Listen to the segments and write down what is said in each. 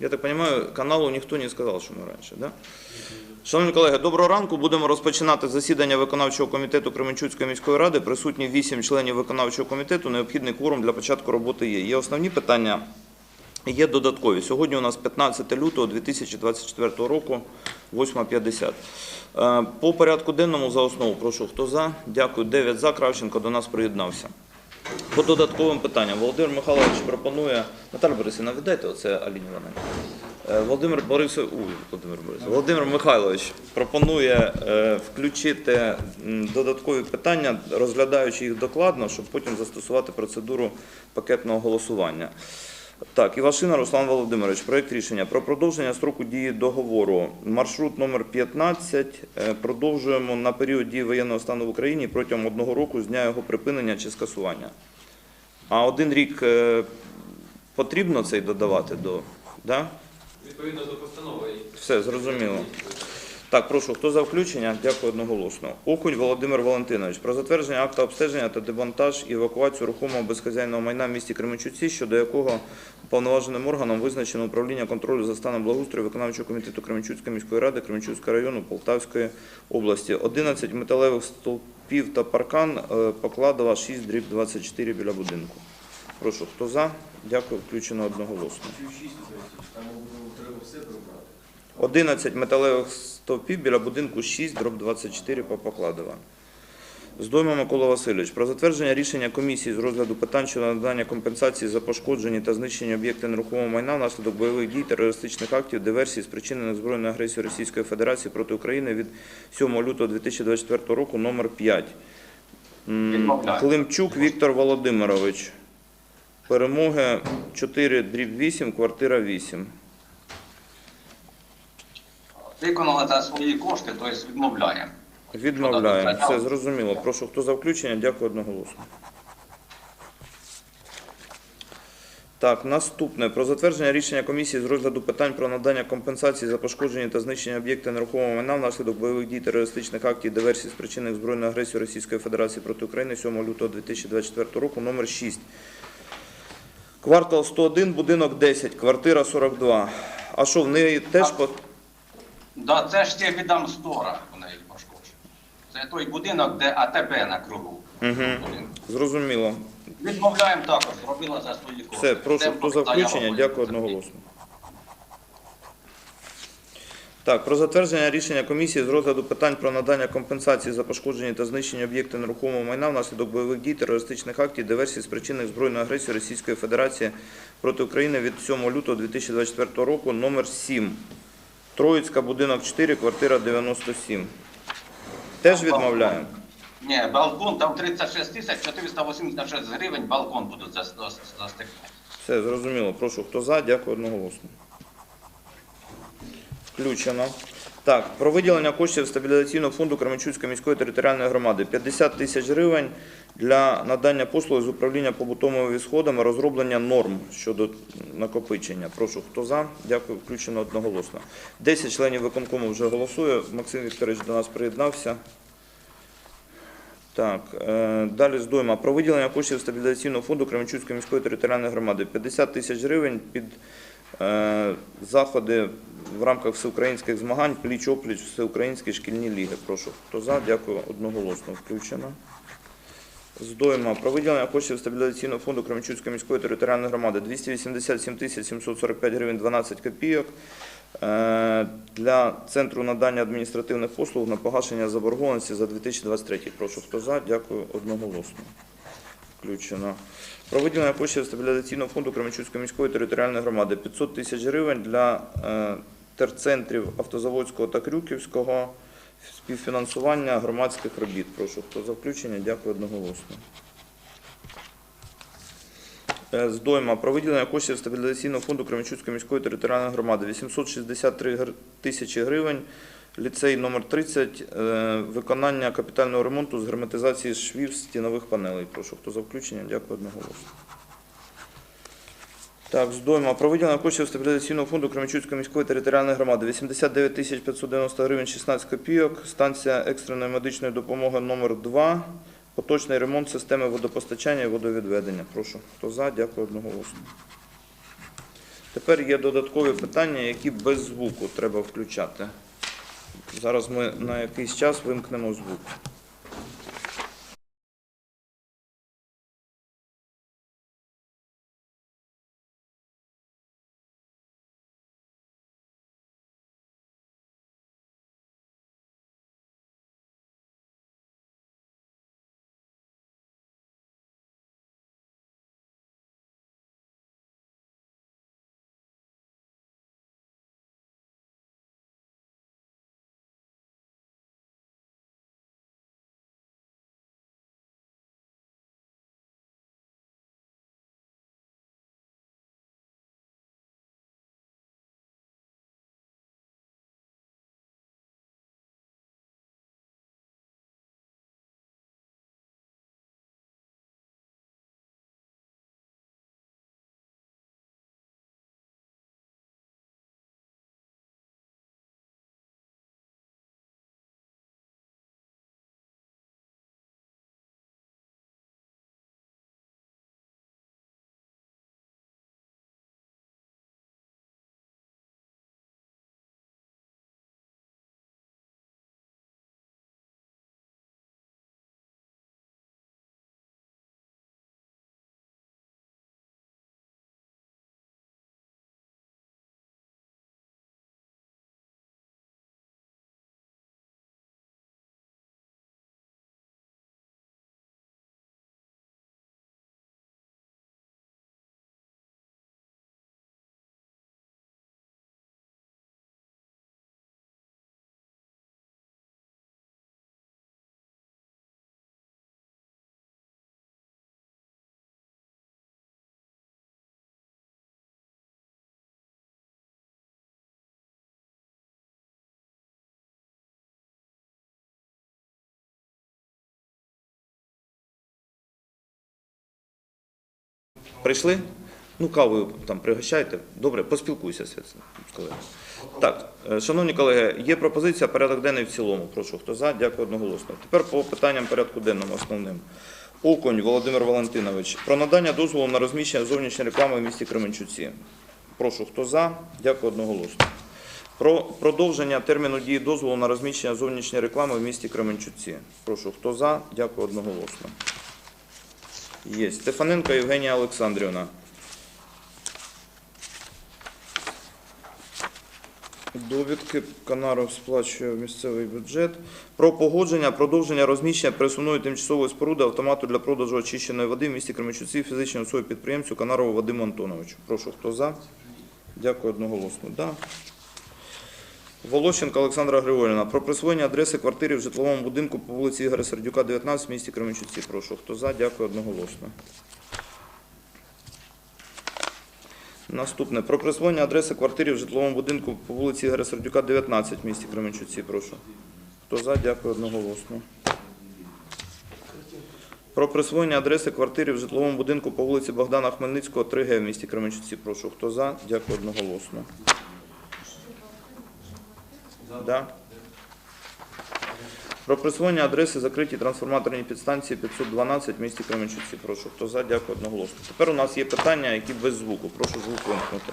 Я так розумію, каналу ніхто не сказав, що ми раніше, да? Шановні колеги, доброго ранку. Будемо розпочинати засідання виконавчого комітету Кременчуцької міської ради. Присутні 8 членів виконавчого комітету. Необхідний кворум для початку роботи є. Є основні питання, є додаткові. Сьогодні у нас 15 лютого 2024 року, 8.50. Е, По порядку денному за основу прошу, хто за? Дякую. 9 за. Кравченко до нас приєднався. По додатковим питанням Володимир Михайлович пропонує. Наталя Борисівна, віддайте оце Аліні Івановні. Е, Володимир Борисович, Володимир Борисович, Володимир Михайлович пропонує е, включити додаткові питання, розглядаючи їх докладно, щоб потім застосувати процедуру пакетного голосування. Так, Івашина Руслан Володимирович, проєкт рішення про продовження строку дії договору. Маршрут номер 15 е, продовжуємо на період дії воєнного стану в Україні протягом одного року з дня його припинення чи скасування. А один рік е, потрібно цей додавати до. Да? Відповідно до постанови. Все, зрозуміло. Так, прошу, хто за включення? Дякую одноголосно. Окунь Володимир Валентинович про затвердження акта обстеження та демонтаж і евакуацію рухомого безхазяйного майна в місті Кременчуці, щодо якого уповноваженим органом визначено управління контролю за станом благоустрою виконавчого комітету Кременчуцької міської ради Кременчуцького району Полтавської області. 11 металевих стовпів та паркан е, покладова 6 дріб 24 біля будинку. Прошу, хто за? Дякую, включено одноголосно. 11 металевих стовпів біля будинку 6, дроб 24 по Покладова. Здойма Микола Васильович про затвердження рішення комісії з розгляду питань щодо надання компенсації за пошкоджені та знищені об'єкти нерухомого майна внаслідок бойових дій, терористичних актів, диверсій, спричинених збройною агресією Російської Федерації проти України від 7 лютого 2024 року номер 5. Климчук Віктор Володимирович. Перемоги 4 дріб 8, квартира 8. Виконали за свої кошти, тобто відмовляємо. Відмовляємо. Все зрозуміло. Прошу, хто за включення? Дякую одноголосно. Так, наступне. Про затвердження рішення комісії з розгляду питань про надання компенсації за пошкоджені та знищення об'єкти нерухомого майна внаслідок бойових дій, терористичних актів, диверсій, спричинених збройною агресією Російської Федерації проти України 7 лютого 2024 року, номер 6. Квартал 101, будинок 10, квартира 42. А що, в неї теж по... Да, це ж ті віддам стора у неї пошкоджено. Це той будинок, де АТБ на кругу. Будинок. Зрозуміло. Відмовляємо також, зробила за свої кошти. Все, прошу, Це хто за включення, дякую одноголосно. Так, про затвердження рішення комісії з розгляду питань про надання компенсації за пошкоджені та знищені об'єкти нерухомого майна внаслідок бойових дій, терористичних актів, диверсій, спричинених збройною агресією Російської Федерації проти України від 7 лютого 2024 року, номер 7. Троїцька, будинок 4, квартира 97. Теж відмовляємо? Ні, балкон, там 36 тисяч 486 гривень, балкон будуть застикати. Все, зрозуміло. Прошу, хто за, дякую одноголосно. Включено. Так, про виділення коштів стабілізаційного фонду Кременчуцької міської територіальної громади 50 тисяч гривень для надання послуг з управління побутовими відходами, розроблення норм щодо накопичення. Прошу, хто за? Дякую, включено одноголосно. 10 членів виконкому вже голосує. Максим Вікторович до нас приєднався. Так, е, далі здойма. Про виділення коштів стабілізаційного фонду Кременчуцької міської територіальної громади 50 тисяч гривень під заходи в рамках всеукраїнських змагань пліч-опліч всеукраїнські шкільні ліги. Прошу, хто за? Дякую, одноголосно включено. Здойма. Про виділення коштів стабілізаційного фонду Кременчуцької міської територіальної громади 287 тисяч 745 гривень 12 копійок е, для Центру надання адміністративних послуг на погашення заборгованості за 2023. Прошу, хто за? Дякую одноголосно. Включено. Про виділення коштів стабілізаційного фонду Кременчуцької міської територіальної громади 500 тисяч гривень для е, терцентрів Автозаводського та Крюківського співфінансування громадських робіт. Прошу, хто за включення? Дякую одноголосно. Е, Здойма про виділення коштів стабілізаційного фонду Кременчуцької міської територіальної громади 863 тисячі гривень. Ліцей номер 30 е, виконання капітального ремонту з герметизації швів стінових панелей. Прошу, хто за включення? Дякую одноголосно. Так, здойма. Про виділення коштів стабілізаційного фонду Кременчуцької міської територіальної громади 89 тисяч 590 гривень 16 копійок. Станція екстреної медичної допомоги номер 2 Поточний ремонт системи водопостачання і водовідведення. Прошу. Хто за? Дякую одноголосно. Тепер є додаткові питання, які без звуку треба включати. Зараз ми на якийсь час вимкнемо звук. Прийшли? Ну, кавою там пригощайте. Добре, поспілкуйся з колегами. Так, е, шановні колеги, є пропозиція порядок денний в цілому. Прошу, хто за? Дякую одноголосно. Тепер по питанням порядку денному основним. Окунь Володимир Валентинович. Про надання дозволу на розміщення зовнішньої реклами в місті Кременчуці. Прошу, хто за? Дякую одноголосно. Про продовження терміну дії дозволу на розміщення зовнішньої реклами в місті Кременчуці. Прошу, хто за? Дякую одноголосно. Є. Стефаненко Євгенія Олександрівна. Довідки Канаров сплачує в місцевий бюджет. Про погодження, продовження розміщення пересувної тимчасової споруди автомату для продажу очищеної води в місті Кременчуці фізичній особі підприємцю Канарову Вадиму Антоновичу. Прошу, хто за? Дякую одноголосно. Да. Волощенко Олександра Григорівна. Про присвоєння адреси квартири в житловому будинку по вулиці Ігоря Сердюка, 19 в місті Кременчуці. Прошу, хто за? Дякую одноголосно. Наступне. Про присвоєння адреси квартири в житловому будинку по вулиці Ігоря Сердюка, 19 в місті Кременчуці. Прошу. Хто за? Дякую одноголосно. Про присвоєння адреси квартири в житловому будинку по вулиці Богдана Хмельницького, 3Г в місті Кременчуці. Прошу. Хто за? Дякую одноголосно. Да. Про присвоєння адреси закритій трансформаторній підстанції 512 в місті Кременчуці. Прошу. Хто за? Дякую одноголосно. Тепер у нас є питання, які без звуку. Прошу звук вимкнути.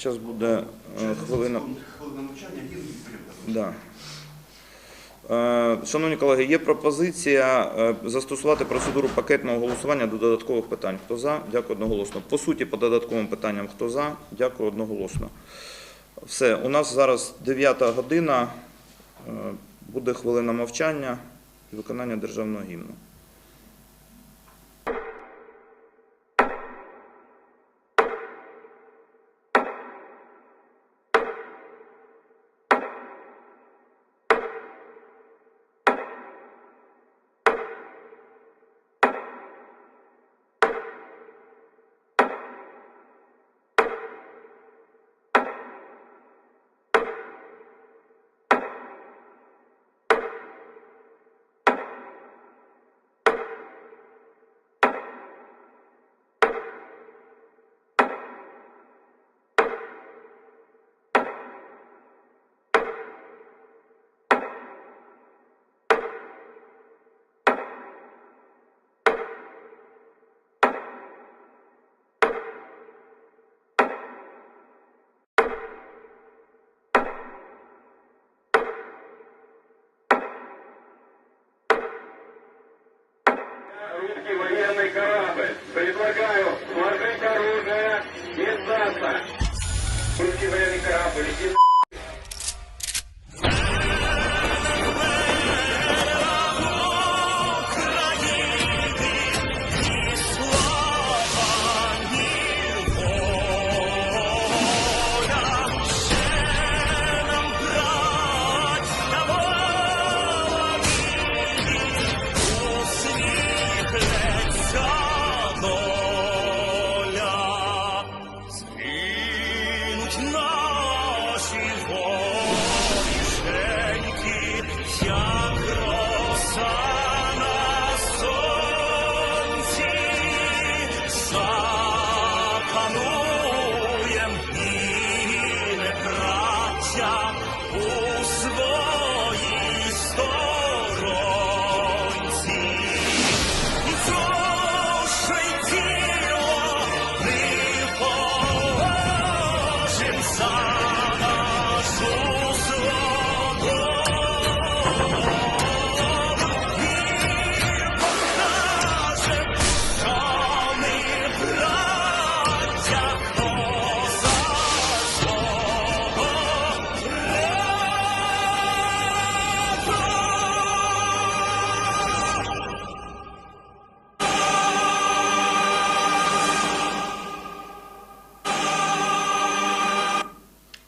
Зараз буде е, хвилина. Хвилина мовчання, він. Да. Е, Шановні колеги, є пропозиція е, застосувати процедуру пакетного голосування до додаткових питань. Хто за? Дякую одноголосно. По суті, по додатковим питанням, хто за? Дякую одноголосно. Все, у нас зараз 9 година, буде хвилина мовчання і виконання державного гімну.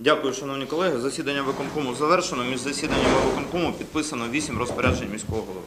Дякую, шановні колеги. Засідання виконкому завершено. Між засіданнями виконкому підписано 8 розпоряджень міського голови.